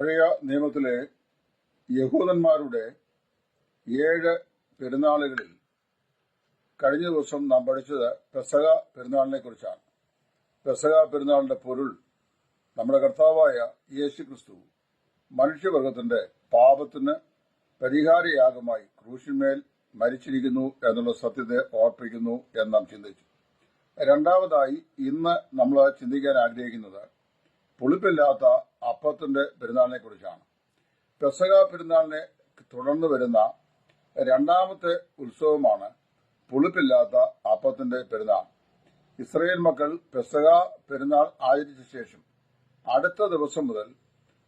പഴയ നിയമത്തിലെ യഹൂദന്മാരുടെ ഏഴ് പെരുന്നാളുകളിൽ കഴിഞ്ഞ ദിവസം നാം പഠിച്ചത് പെസക പെരുന്നാളിനെ കുറിച്ചാണ്. പെസക പെരുന്നാളിന്റെ പൊരുൾ നമ്മുടെ കർത്താവായ യേശു ക്രിസ്തു മനുഷ്യവർഗത്തിന്റെ പാപത്തിന് പരിഹാരയാഗമായി ക്രൂശിന്മേൽ മരിച്ചിരിക്കുന്നു എന്നുള്ള സത്യത്തെ ഓർപ്പിക്കുന്നു എന്ന് നാം ചിന്തിച്ചു. രണ്ടാമതായി ഇന്ന് നമ്മൾ ചിന്തിക്കാൻ ആഗ്രഹിക്കുന്നത് പുളിപ്പില്ലാത്ത അപ്പത്തിന്റെ പെരുന്നാളിനെ കുറിച്ചാണ്. പെസക പെരുന്നാളിനെ തുടർന്ന് വരുന്ന രണ്ടാമത്തെ ഉത്സവമാണ് പുളിപ്പില്ലാത്ത അപ്പത്തിന്റെ പെരുന്നാൾ. ഇസ്രയേൽ മക്കൾ പെസക പെരുന്നാൾ ആചരിച്ച ശേഷം അടുത്ത ദിവസം മുതൽ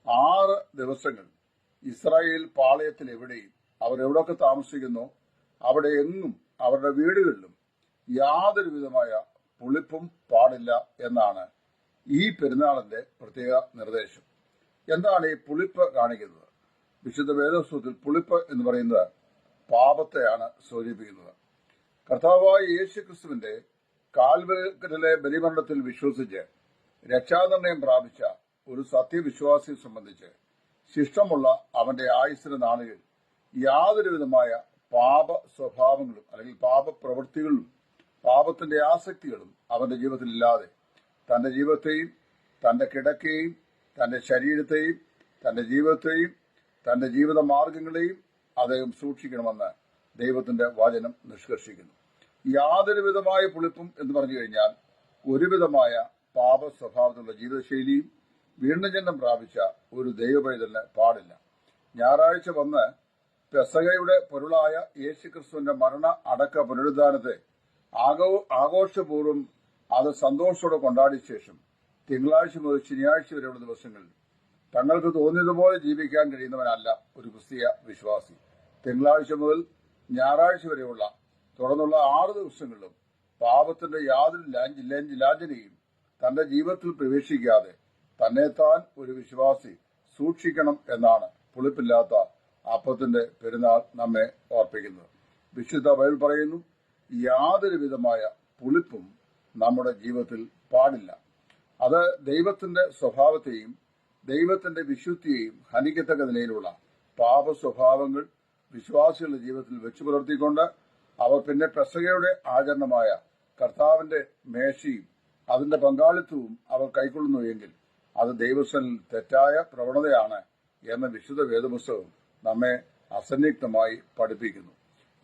ആറ് ദിവസങ്ങൾ ഇസ്രായേൽ പാളയത്തിൽ എവിടെയും അവർ എവിടെയൊക്കെ താമസിക്കുന്നു അവിടെ എങ്ങും അവരുടെ വീടുകളിലും യാതൊരു വിധമായ പുളിപ്പും പാടില്ല എന്നാണ് ഈ പെരുന്നാളിന്റെ പ്രത്യേക നിർദ്ദേശം. എന്താണ് ഈ പുളിപ്പ് കാണിക്കുന്നത്? വിശുദ്ധ വേദസ്വത്തിൽ പുളിപ്പ് എന്ന് പറയുന്നത് പാപത്തെയാണ് സൂചിപ്പിക്കുന്നത്. കർത്താവായ യേശു ക്രിസ്തുവിന്റെ കാൽവരിലെ ബലിമരണത്തിൽ വിശ്വസിച്ച് രക്ഷാനിർണയം പ്രാപിച്ച ഒരു സത്യവിശ്വാസിയെ സംബന്ധിച്ച് ശിഷ്ടമുള്ള അവന്റെ ആയുസ്സിന് നാളുകൾ യാതൊരു വിധമായ പാപ സ്വഭാവങ്ങളും അല്ലെങ്കിൽ പാപ പ്രവൃത്തികളും പാപത്തിന്റെ ആസക്തികളും അവന്റെ ജീവിതത്തിൽ ഇല്ലാതെ തന്റെ ജീവിതത്തെയും തന്റെ കിടക്കയും തന്റെ ശരീരത്തെയും തന്റെ ജീവിതത്തെയും തന്റെ ജീവിത മാർഗങ്ങളെയും അദ്ദേഹം സൂക്ഷിക്കണമെന്ന് ദൈവത്തിന്റെ വചനം നിഷ്കർഷിക്കുന്നു. യാതൊരു വിധമായ പുളിപ്പും എന്ന് പറഞ്ഞു കഴിഞ്ഞാൽ ഒരുവിധമായ പാപ സ്വഭാവത്തിലുള്ള ജീവിതശൈലിയും വീണ്ടും ജന്മം പ്രാപിച്ച ഒരു ദൈവപൈതലിന് പാടില്ല. ഞായറാഴ്ച വന്ന് പെസകയുടെ പൊരുളായ യേശുക്രിസ്തുവിന്റെ മരണ അടക്ക പുനരുദ്ധാനത്തെ ആഘോഷപൂർവം അത് സന്തോഷത്തോടെ കൊണ്ടാടിയ ശേഷം തിങ്കളാഴ്ച മുതൽ ശനിയാഴ്ച വരെയുള്ള ദിവസങ്ങളിൽ തങ്ങൾക്ക് തോന്നിയതുപോലെ ജീവിക്കാൻ കഴിയുന്നവനല്ല ഒരു ക്രിസ്തീയ വിശ്വാസി. തിങ്കളാഴ്ച മുതൽ ഞായറാഴ്ച വരെയുള്ള തുടർന്നുള്ള ആറ് ദിവസങ്ങളിലും പാപത്തിന്റെ യാതൊരു ലാഞ്ച- ലാഞ്ച- ലാഞ്ചനയും തന്റെ ജീവിതത്തിൽ പ്രവേശിക്കാതെ തന്നെ താൻ ഒരു വിശ്വാസി സൂക്ഷിക്കണം എന്നാണ് പുളിപ്പില്ലാത്ത അപ്പത്തിന്റെ പെരുന്നാൾ നമ്മെ ഓർപ്പിക്കുന്നത്. വിശുദ്ധ ബൈബിൾ പറയുന്നു യാതൊരു വിധമായ പുളിപ്പും നമ്മുടെ ജീവിതത്തിൽ പാടില്ല. അത് ദൈവത്തിന്റെ സ്വഭാവത്തെയും ദൈവത്തിന്റെ വിശുദ്ധിയെയും ഹനിക്കത്തക്ക നിലയിലുള്ള പാപ സ്വഭാവങ്ങൾ വിശ്വാസികളുടെ ജീവിതത്തിൽ വെച്ചു പുലർത്തിക്കൊണ്ട് അവർ പിന്നെ പെസകയുടെ ആചരണമായ കർത്താവിന്റെ മേശയും അതിന്റെ പങ്കാളിത്തവും അവർ കൈക്കൊള്ളുന്നു എങ്കിൽ അത് ദൈവസ്ഥനിൽ തെറ്റായ പ്രവണതയാണ് എന്ന വിശുദ്ധ വേദപുസ്തകം നമ്മെ അസന്നിഗ്ധമായി പഠിപ്പിക്കുന്നു.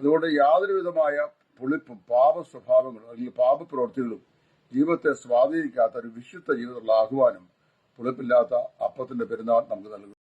അതുകൊണ്ട് യാതൊരു വിധമായ പുളിപ്പും പാപ സ്വഭാവങ്ങളും അല്ലെങ്കിൽ പാപപ്രവൃത്തികളും ജീവിതത്തെ സ്വാധീനിക്കാത്ത ഒരു വിശുദ്ധ ജീവിതമുള്ള ആഹ്വാനം പുളിപ്പില്ലാത്ത അപ്പത്തിന്റെ പെരുന്നാൾ നമുക്ക് നൽകുന്നു.